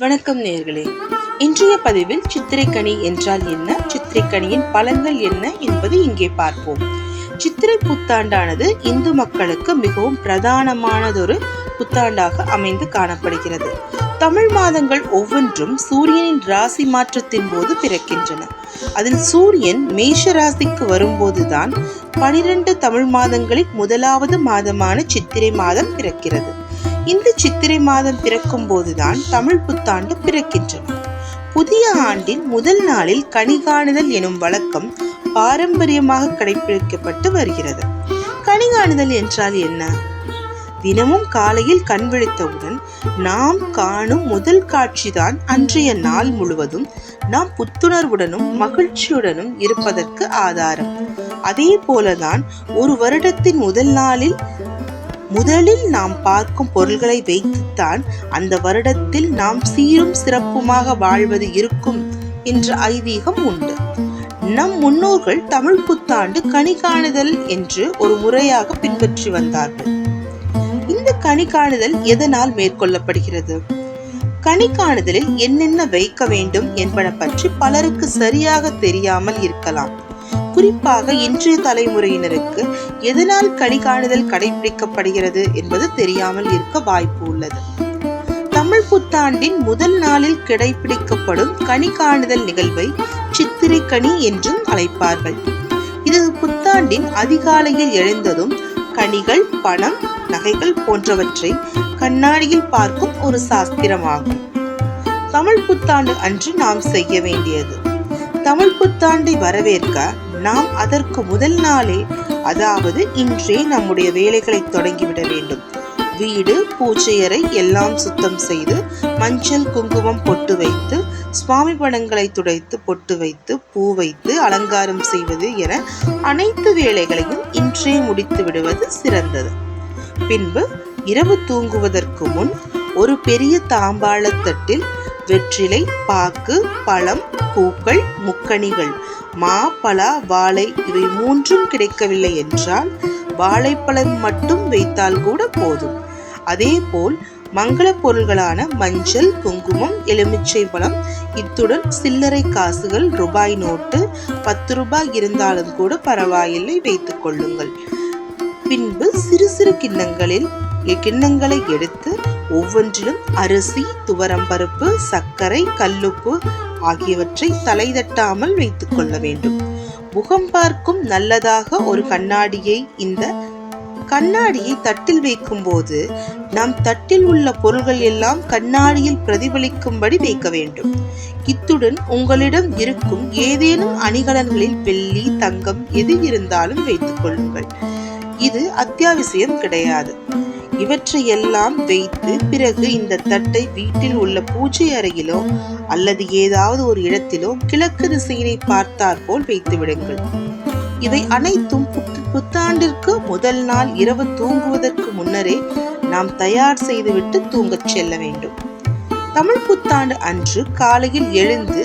வணக்கம் நேர்களே. இன்றைய பதிவில் சித்திரைக்கனி என்றால் என்ன சித்திரைக்கனியின் பலன்கள் என்ன என்பது இங்கே பார்ப்போம். சித்திரை புத்தாண்டானது இந்து மக்களுக்கு மிகவும் பிரதானமானதொரு புத்தாண்டாக அமைந்து காணப்படுகிறது. தமிழ் மாதங்கள் ஒவ்வொன்றும் சூரியனின் ராசி மாற்றத்தின் போது பிறக்கின்றன. அதில் சூரியன் மேஷ ராசிக்கு வரும்போதுதான் பனிரெண்டு தமிழ் மாதங்களில் முதலாவது மாதமான சித்திரை மாதம் பிறக்கிறது. இந்த சித்திரை மாதம் பிறக்கும் போதுதான் தமிழ் புத்தாண்டு பிறக்கின்றன. புதிய ஆண்டின் முதல் நாளில் கனி காணுதல் எனும் வழக்கம் பாரம்பரியமாக கடைபிடிக்கப்பட்டு வருகிறது. கனி காணுதல் என்றால் என்ன? தினமும் காலையில் கண் விழித்தவுடன் நாம் காணும் முதல் காட்சிதான் அன்றைய நாள் முழுவதும் நாம் புத்துணர்வுடனும் மகிழ்ச்சியுடனும் இருப்பதற்கு ஆதாரம். அதே போலதான் ஒரு வருடத்தின் முதல் நாளில் முதலில் நாம் பார்க்கும் பொருள்களை வைத்துத்தான் அந்த வருடத்தில் நாம் சீரும் சிறப்புமாக வாழ்வது இருக்கும் என்ற ஐதீகம் உண்டு. நம் முன்னோர்கள் தமிழ் புத்தாண்டு கனி காணுதல் என்று ஒரு முறையாக பின்பற்றி வந்தார்கள். இந்த கனி காணுதல் எதனால் மேற்கொள்ளப்படுகிறது? கனி காணுதலில் என்னென்ன வைக்க வேண்டும் என்பன பற்றி பலருக்கு சரியாக தெரியாமல் இருக்கலாம். குறிப்பாக இன்றைய தலைமுறையினருக்கு எதனால் கனிகாணுதல் கடைபிடிக்கப்படுகிறது என்பது தெரியாமல் இருக்க வாய்ப்பு உள்ளது. தமிழ் புத்தாண்டின் முதல் நாளில் கடைபிடிக்கப்படும் கனி காணுதல் நிகழ்வை சித்திரை கனி என்றும் அழைப்பார்கள். இது புத்தாண்டின் அதிகாலையில் எழுந்ததும் கனிகள் பணம் நகைகள் போன்றவற்றை கண்ணாடியில் பார்க்கும் ஒரு சாஸ்திரமாகும். தமிழ் புத்தாண்டு அன்று நாம் செய்ய வேண்டியது. தமிழ் புத்தாண்டை வரவேற்க நாம் அதற்கு முதல் நாளே அதாவது இன்றே நம்முடைய வேலைகளை தொடங்கிவிட வேண்டும். வீடு பூஜையறை எல்லாம் சுத்தம் செய்து மஞ்சள் குங்குமம் பொட்டு வைத்து சுவாமி படங்களை துடைத்து பொட்டு வைத்து பூ வைத்து அலங்காரம் செய்வது என அனைத்து வேலைகளையும் இன்றே முடித்து விடுவது சிறந்தது. பின்பு இரவு தூங்குவதற்கு முன் ஒரு பெரிய தாம்பாளத்தட்டில் வெற்றிலை பாக்கு பழம் பூக்கள் முக்கணிகள் மா பலா வாழை இவை மூன்றும் கிடைக்கவில்லை என்றால் வாழைப்பழம் மட்டும் வைத்தால் கூட போதும். அதேபோல் மங்கள பொருள்களான மஞ்சள் குங்குமம் எலுமிச்சை பழம் இத்துடன் சில்லறை காசுகள் ரூபாய் நோட்டு பத்து ரூபாய் இருந்தாலும் கூட பரவாயில்லை வைத்துக் கொள்ளுங்கள். பின்பு சிறு சிறு கிண்ணங்களில் கிண்ணங்களை எடுத்து ஒவ்வொன்றிலும் அரிசி துவரம்பருப்பு சர்க்கரை கல்லுப்பு ஆகியவற்றை தலைதட்டாமல் வைத்துக் கொள்ள வேண்டும். முகம் பார்க்கும் நல்லதாக ஒரு கண்ணாடியை இந்த கண்ணாடியை தட்டில் வைக்கும் போது நம் தட்டில் உள்ள பொருள்கள் எல்லாம் கண்ணாடியில் பிரதிபலிக்கும்படி வைக்க வேண்டும். இத்துடன் உங்களிடம் இருக்கும் ஏதேனும் அணிகலன்களில் வெள்ளி தங்கம் எது இருந்தாலும் வைத்துக் கொள்ளுங்கள். இது அத்தியாவசியம் கிடையாது. இவற்றையெல்லாம் வைத்து பிறகு இந்த தட்டை வீட்டில் உள்ள பூஜை அறையிலோ அல்லது ஏதாவது ஒரு இடத்திலோ கிழக்கு திசையினை பார்த்தாற்போல் வைத்து விடுங்கள். இவை அனைத்தும் புத்தாண்டிற்கு முதல் நாள் இரவு தூங்குவதற்கு முன்னரே நாம் தயார் செய்துவிட்டு தூங்கச் செல்ல வேண்டும். தமிழ் புத்தாண்டு அன்று காலையில் எழுந்து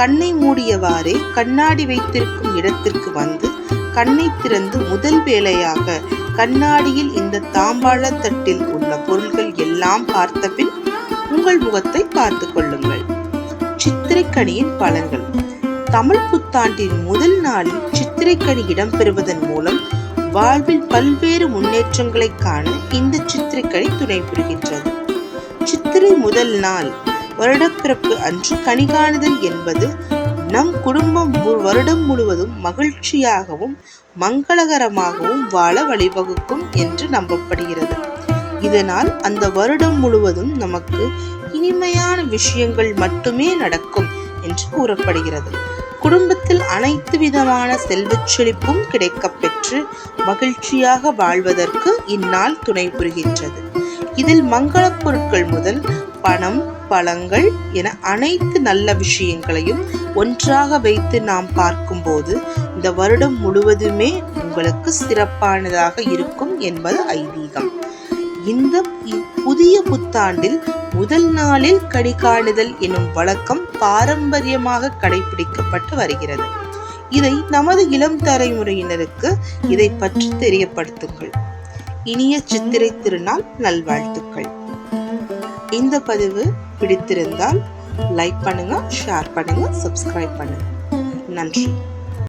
கண்ணை மூடியவாறே கண்ணாடி வைத்திருக்கும் இடத்திற்கு வந்து கண்ணை திறந்து முதல் வேலையாக கண்ணாடியில் இந்த தாம்பாள தட்டில் உள்ள பொருள்கள் எல்லாம் பார்த்த பின் உங்கள் முகத்தை பார்த்து கொள்ளுங்கள். சித்திரைக்கனியின் பலன்கள். தமிழ் புத்தாண்டின் முதல் நாளில் சித்திரைக்கனி இடம்பெறுவதன் மூலம் வாழ்வில் பல்வேறு முன்னேற்றங்களை காண இந்த சித்திரைக்கனி துணை புரிகின்றது சித்திரை முதல் நாள் வருடப்பிறப்பு அன்று கனிகாணுதல் என்பது நம் குடும்பம் ஒரு வருடம் முழுவதும் மகிழ்ச்சியாகவும் மங்களகரமாகவும் வாழ வழிவகுக்கும் என்று நம்பப்படுகிறது. இதனால் அந்த வருடம் முழுவதும் நமக்கு இனிமையான விஷயங்கள் மட்டுமே நடக்கும் என்று கூறப்படுகிறது. குடும்பத்தில் அனைத்து விதமான செல்வச் செழிப்பும் கிடைக்கப்பெற்று மகிழ்ச்சியாக வாழ்வதற்கு இந்நாள் துணை புரிகின்றது. இதில் மங்களப் பொருட்கள் முதல் பணம் பழங்கள் என அனைத்து நல்ல விஷயங்களையும் ஒன்றாக வைத்து நாம் பார்க்கும்போது இந்த வருடம் முழுவதுமே உங்களுக்கு சிறப்பானதாக இருக்கும் என்பது ஐதீகம். இந்த புதிய புத்தாண்டில் முதல் நாளில் கடிகாணுதல் எனும் வழக்கம் பாரம்பரியமாக கடைபிடிக்கப்பட்டு வருகிறது. இதை நமது இளம் தலைமுறையினருக்கு இதை பற்றி தெரியப்படுத்துங்கள். இனிய சித்திரை திருநாள் நல்வாழ்த்துக்கள். இந்த பதிவு பிடித்திருந்தால் லைக் பண்ணுங்கள் ஷேர் பண்ணுங்கள் சப்ஸ்கிரைப் பண்ணுங்கள் நன்றி.